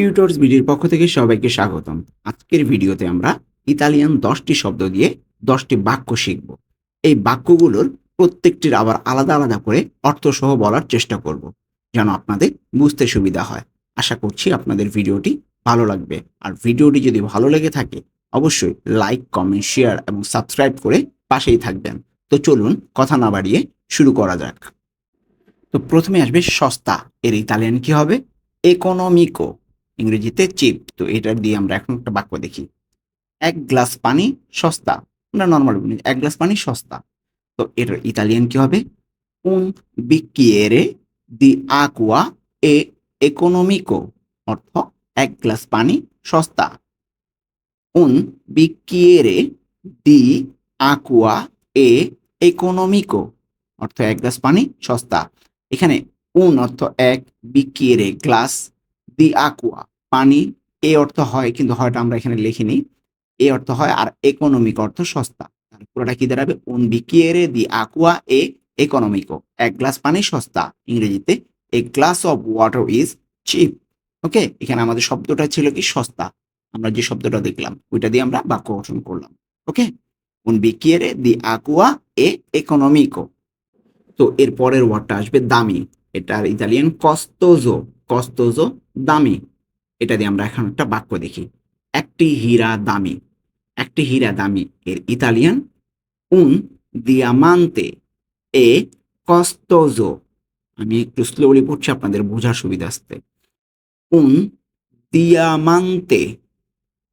Tutors ভিডিওর পক্ষ থেকে সবাইকে স্বাগতম। আজকের ভিডিওতে আমরা ইতালিয়ান দশটি শব্দ দিয়ে দশটি বাক্য শিখব। এই বাক্যগুলোর প্রত্যেকটির আবার আলাদা আলাদা করে অর্থসহ বলার চেষ্টা করব, যেন আপনাদের বুঝতে সুবিধা হয়। আশা করছি আপনাদের ভিডিওটি ভালো লাগবে। আর ভিডিওটি যদি ভালো লেগে থাকে, অবশ্যই লাইক, কমেন্ট, শেয়ার এবং সাবস্ক্রাইব করে পাশেই থাকবেন। তো চলুন কথা না বাড়িয়ে শুরু করা যাক। তো প্রথমে আসবে সস্তা। এর ইতালিয়ান কি হবে? একোনমিকো ইংরেজিতে চিপ। তো এটা দিয়ে আমরা এখন একটা বাক্য দেখি। এক গ্লাস পানি সস্তা। আমরা নর্মাল এক গ্লাস পানি সস্তা। তো এটার ইতালিয়ান কি হবে? উন বিকিয়েরে দি আকুয়া এ একোনমিকো অর্থ, এক গ্লাস পানি সস্তা। উন বিকিয়েরে দি আকুয়া এ একোনমিকো অর্থ, এক গ্লাস পানি সস্তা। এখানে উন অর্থ, এক বিকিয়েরে গ্লাস দি আকুয়া পানি, এ অর্থ হয়, কিন্তু হয়টা আমরা এখানে লিখিনি, এ অর্থ হয়, আর ইকোনমিক অর্থ সস্তা। পুরোটা কি দাঁড়াবে? উন বিকিয়েরে দি আকুয়া এ ইকোনমিকো এক গ্লাস পানি সস্তা, ইংরেজিতে a glass of water is cheap okay এখানে আমাদের শব্দটা ছিল কি? সস্তা। আমরা যে শব্দটা দেখলাম, ওইটা দিয়ে আমরা বাক্য গঠন করলাম। ওকে উন বিকিয়েরে দি আকুয়া এ ইকোনমিকো তো এর পরের ওয়ার্ডটা আসবে দামি। এটার ইতালিয়ান কস্তোজো কস্তোজো দামি। এটা দিয়ে আমরা এখন একটা বাক্য দেখি। একটি হীরা দামি, একটি হীরা দামি, এর ইতালিয়ান উন দিয়ামান্তে এ কস্তোজো আমি একটু স্লোলি পড়ছি, আপনাদের বোঝার সুবিধা আসতে। উন দিয়ামান্তে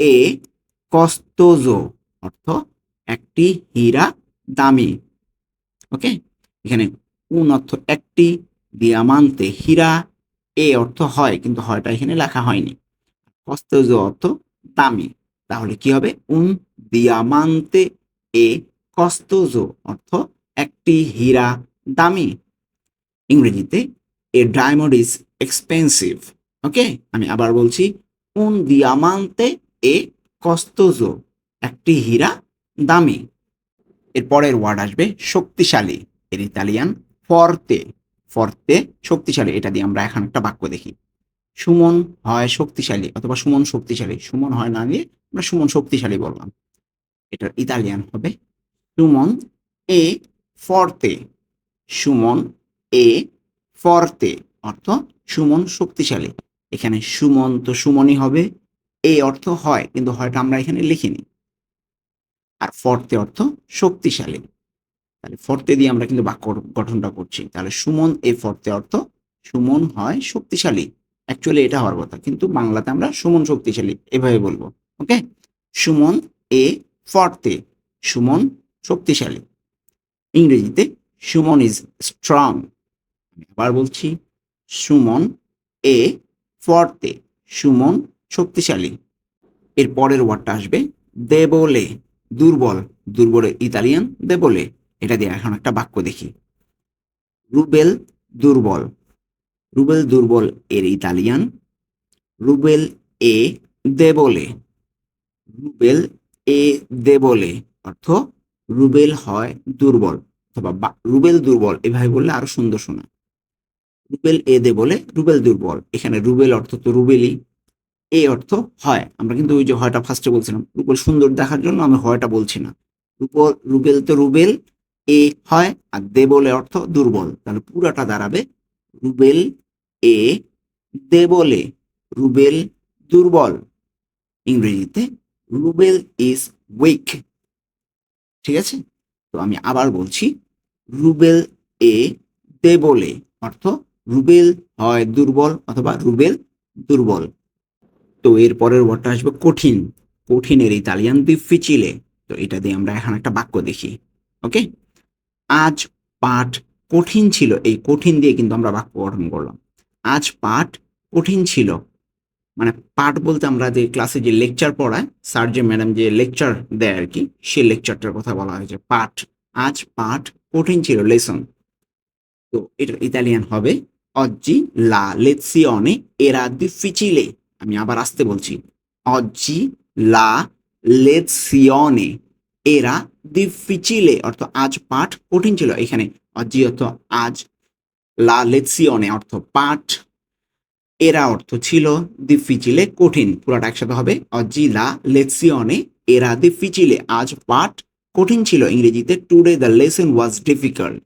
এ কস্তোজো অর্থ, একটি হীরা দামি। ওকে এখানে উন অর্থ, একটি দিয়ামান্তে হীরা এ অর্থ হয়, কিন্তু হয়টা এখানে লেখা হয়নি। কস্তজ অর্থ, দামি। তাহলে কি হবে? উন দিয়ামান্তে এ কস্তজ অর্থ, একটি হীরা দামি। ইংরেজিতে a diamond is expensive. Okay? আমি আবার বলছি উন দিয়ামান্তে এ কস্তজ একটি হীরা দামি। এর পরের ওয়ার্ড আসবে শক্তিশালী। এর ইতালিয়ান ফর্তে। ফর্তে শক্তিশালী, এটা দিয়ে আমরা এখন একটা বাক্য দেখি। সুমন হয় শক্তিশালী অথবা সুমন শক্তিশালী। সুমন হয় না নিয়ে আমরা সুমন শক্তিশালী বললাম। এটা ইতালিয়ান হবে। সুমন এ ফর্তে সুমন এ ফর্তে অর্থ সুমন শক্তিশালী। এখানে সুমন তো সুমনই হবে। এ অর্থ হয়, কিন্তু হয়টা আমরা এখানে লিখিনি। আর ফর্তে অর্থ শক্তিশালী। তাহলে ফর্তে দিয়ে আমরা কিন্তু বাক্য গঠনটা করছি। তাহলে সুমন, এ ফর্তে অর্থ সুমন হয় শক্তিশালী। অ্যাকচুয়ালি এটা হওয়ার কথা, কিন্তু বাংলাতে আমরা সুমন শক্তিশালী এভাবে বলব ওকে সুমন, এ ফর্তে, সুমন শক্তিশালী। ইংরেজিতে সুমন ইজ স্ট্রং আবার বলছি, সুমন, এ ফর্তে, সুমন শক্তিশালী। এর পরের ওয়ার্ডটা আসবে দেবলে, দুর্বল, দুর্বলে ইতালিয়ান দেবলে। এটা দিয়ে এখন একটা বাক্য দেখি। রুবেল দুর্বল। রুবেল দুর্বল এর ইতালিয়ান। রুবেল এ দেবলে। রুবেল এ দেবলে অর্থ রুবেল হয় দুর্বল অথবা রুবেল দুর্বল এভাবে বললে আরও সুন্দর শোনা রুবেল এ দে বলে রুবেল দুর্বল। এখানে রুবেল অর্থ তো রুবেলই। এ অর্থ হয়। আমরা কিন্তু ওই যে হয়টা ফার্স্টে বলছিলাম। রুবেল সুন্দর দেখার জন্য আমি হয়টা বলছি না। রুবল, রুবেল তো রুবেল। এ হয় আর দে বলে অর্থ দুর্বল। তাহলে পুরাটা দাঁড়াবে রুবেল এ দে বলে রুবেল দুর্বল। ইংরেজিতে রুবেল ইজ উইক। ঠিক আছে? তো আমি আবার বলছি, রুবেল এ দে বলে অর্থ রুবেল হয় দুর্বল অথবা রুবেল দুর্বল। তো এর পরের ওয়ার্ডটা আসবে কঠিন। কঠিনের ইতালিয়ান দিফিচিলে তো এটা দিয়ে আমরা এখন একটা বাক্য দেখি। ওকে? আজ পাঠ কঠিন ছিল। এই কঠিন দিয়ে কিন্তু আমরা বাক্য গঠন করলাম। আজ পাঠ কঠিন ছিল। মানে পাঠ বলতে আমরা যে ক্লাসে যে লেকচার পড়ায় স্যার যে ম্যাডাম যে লেকচার দেয় আর কি, সে লেকচারটার কথা বলা হয়েছে। পাঠ, আজ পাঠ কঠিন ছিল। লেসন তো এটা ইতালিয়ান হবে অজ্জি লা লেসিওনে এরা দিফিচিলে আমি আবার আসতে বলছি অজ্জি লা লেসিওনে এরা দিফিচিলে অর্থ আজ পাঠ কঠিন ছিল এখানে। অজ্জি অর্থ আজ লা লেসিওনে অর্থ পাঠ। এরা অর্থ ছিল দিফিচিলে কঠিন। পুরাটা একসাথে হবে। অজি লা লেকসিয়নে এরা দিফিচিলে আজ পাঠ কঠিন ছিল ইংরেজিতে। Today the lesson was difficult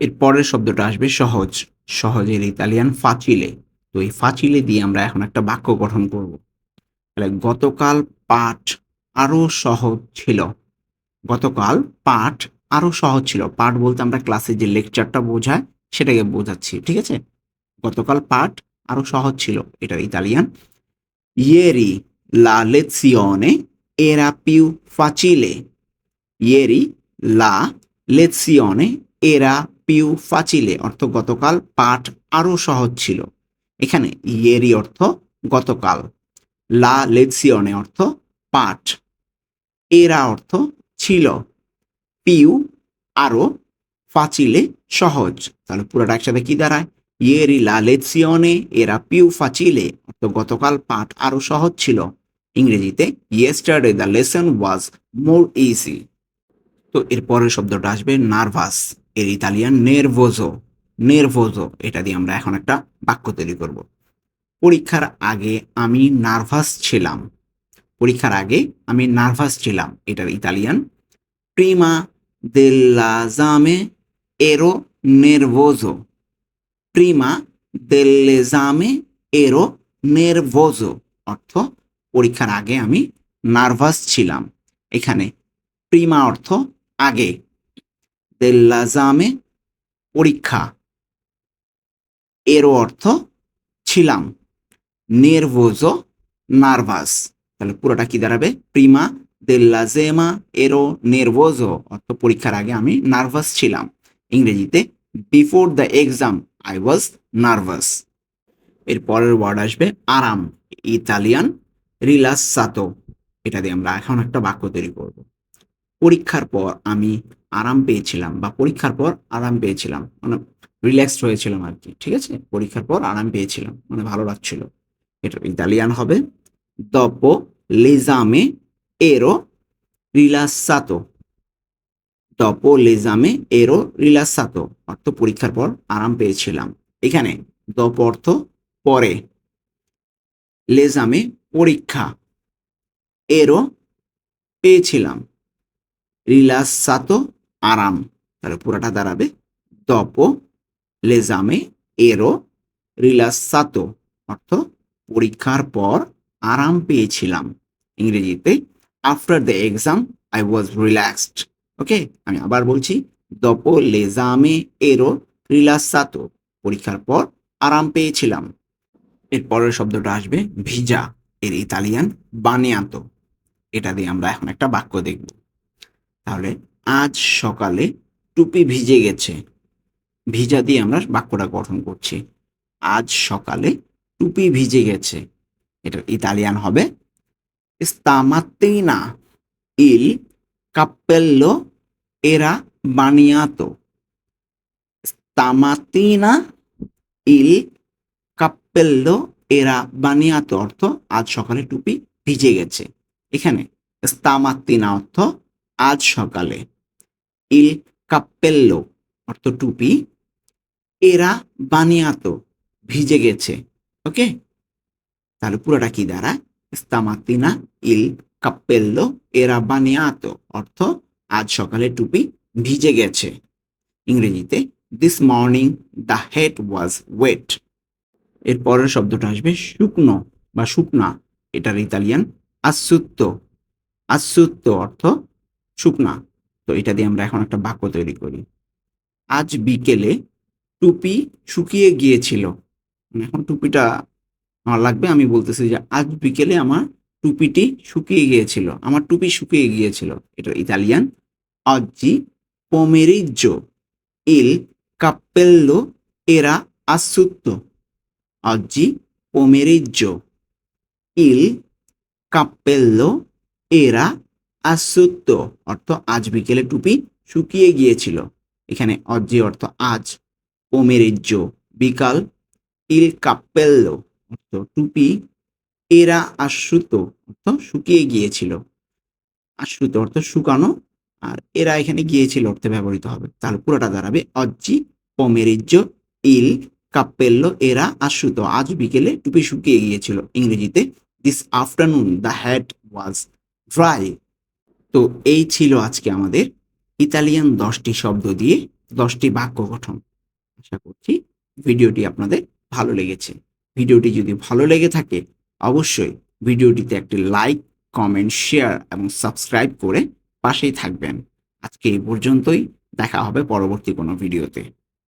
এর পরের শব্দটা আসবে সহজ। সহজের ইতালিয়ান ফাচিলে তো এই ফাচিলে দিয়ে আমরা এখন একটা বাক্য গঠন করব। তাহলে গতকাল পাঠ আরও সহজ ছিল। গতকাল পাঠ আরও সহজ ছিল। পাঠ বলতে আমরা ক্লাসে যে লেকচারটা বোঝায়, সেটাকে বোঝাচ্ছি, ঠিক আছে? গতকাল পাঠ আরও সহজ ছিল, এটা ইতালিয়ান। ইয়েরি লা লেzione এরা পিউ ফাচিলে ইয়েরি লা লেzione এরা পিউ ফাচিলে অর্থ গতকাল পাঠ আরও সহজ ছিল। এখানে ইয়েরি অর্থ গতকাল লা লেzione অর্থ পাঠ। এরা অর্থ ছিল। পিউ আরও ফাচিলে সহজ। তাহলে পুরোটা একসাথে কি দাঁড়ায়? ইয়েরি লা লেzione era più facile অর্থ গতকাল পাঠ আরও সহজ ছিল। ইংরেজিতে yesterday the lesson was more easy তো এর পরের শব্দটা আসবে নার্ভাস এর ইতালিয়ান নেরভোজো নেরভোজো এটা দিয়ে আমরা এখন একটা বাক্য তৈরি করব। পরীক্ষার আগে আমি নার্ভাস ছিলাম। পরীক্ষার আগে আমি নার্ভাস ছিলাম, এটার ইতালিয়ান। প্রিমা dell'esame এরো nervoso প্রিমা dell'esame এরো nervoso অর্থ, পরীক্ষার আগে আমি নার্ভাস ছিলাম। এখানে প্রিমা অর্থ আগে। Dell'esame পরীক্ষা। এরও অর্থ ছিলাম। নেরভোজো নার্ভাস। তাহলে পুরোটা কি দাঁড়াবে? প্রিমা দেল্লাজেমা এরো নেরভোজো অর্থ পরীক্ষার আগে আমি নার্ভাস ছিলাম। ইংরেজিতে before the exam I was nervous এর পরের ওয়ার্ড আসবে আরাম, ইতালিয়ান রিলাসাতো এটা দিয়ে আমরা এখন একটা বাক্য তৈরি করব। পরীক্ষার পর আমি আরাম পেয়েছিলাম বা পরীক্ষার পর আরাম পেয়েছিলাম। মানে রিল্যাক্সড হয়েছিলাম আর কি, ঠিক আছে? পরীক্ষার পর আরাম পেয়েছিলাম মানে ভালো লাগছিল। এটা ইতালিয়ান হবে। দপো লেজামে এরো রিলাসাতো দপো লেজামে এরো রিলাসাতো অর্থ পরীক্ষার পর আরাম পেয়েছিলাম। এখানে দপ অর্থ, পরে। লেজামে পরীক্ষা। এরো পেয়েছিলাম। রিলাসাতো আরাম। তাহলে পুরাটা দাঁড়াবে। দপো লেজামে এরো রিলাসাতো অর্থ, পরীক্ষার পর আরাম পেয়েছিলাম ইংরেজিতে। After the exam I was relaxed okay আমি আবার বলছি, দপো লেজামে এরো রিলাসাতো পরীক্ষার পর আরাম পেয়েছিলাম। এর পরের শব্দটা আসবে, ভিজা। এর ইতালিয়ান, বানিয়াতো। এটা দিয়ে আমরা এখন একটা বাক্য দেখব। তাহলে, আজ সকালে টুপি ভিজে গেছে। ভিজা দিয়ে আমরা বাক্যটা গঠন করছি। আজ সকালে টুপি ভিজে গেছে। এটা ইতালিয়ান হবে। স্তামাতিনা ইল কাপেল্লো এরা বানিয়াত। স্তামাতিনা ইল কাপেল্লো এরা বানিয়াত অর্থ আজ সকালে টুপি ভিজে গেছে। এখানে স্তামাতিনা অর্থ আজ সকালে। ইল কাপেল্লো অর্থ টুপি। এরা বানিয়াত, ভিজে গেছে। ওকে? তাহলে পুরোটা কি দাঁড়ায় stamattina ইল cappello era bagnato অর্থ আজ সকালে টুপি ভিজে গেছে ইংরেজিতে this morning the head was wet এর পরের শব্দটা আসবে শুকনো বা শুকনা এটার ইতালিয়ান আসুত্ত আসুত্ত অর্থ শুকনা তো এটা দিয়ে আমরা এখন একটা বাক্য তৈরি করি আজ বিকেলে টুপি শুকিয়ে গিয়েছিল এখন টুপিটা আমার লাগবে, আমি বলতেছি যে আজ বিকেলে আমার টুপিটি শুকিয়ে গিয়েছিল, আমার টুপি শুকিয়ে গিয়েছিল। এটা ইতালিয়ান অজ্জি পোমেরিজ্জো ইল কাপ্পেল্লো এরা আসুত্তো অজ্জি পোমেরিজ্জো ইল কাপ্পেল্লো এরা আসুত্তো অর্থ আজ বিকেলে টুপি শুকিয়ে গিয়েছিল। এখানে অজ্জি অর্থ আজ। পোমেরিজ্জো বিকাল ইল কাপ্পেল্লো অর্থ টুপি এরা আশ্রিত, অর্থ শুকিয়ে গিয়েছিল। আশ্রিত অর্থ শুকানো, আর এরা এখানে গিয়েছিল অর্থে ব্যবহৃত হবে। তাহলে পুরোটা দাঁড়াবে। অজ্জি পমেরিজ্য ইল, কাপ্পেল্লো, এরা আসুতো আজ বিকেলে টুপি শুকিয়ে গিয়েছিল। ইংরেজিতে this afternoon the hat was dry তো এই ছিল আজকে আমাদের ইতালিয়ান দশটি শব্দ দিয়ে দশটি বাক্য গঠন। আশা করছি ভিডিওটি আপনাদের ভালো লেগেছে। ভিডিওটি যদি ভালো লেগে থাকে, অবশ্যই ভিডিওটিতে একটি লাইক, কমেন্ট, শেয়ার এবং সাবস্ক্রাইব করে পাশেই থাকবেন। আজকে এই পর্যন্তই, দেখা হবে পরবর্তী কোনো ভিডিওতে।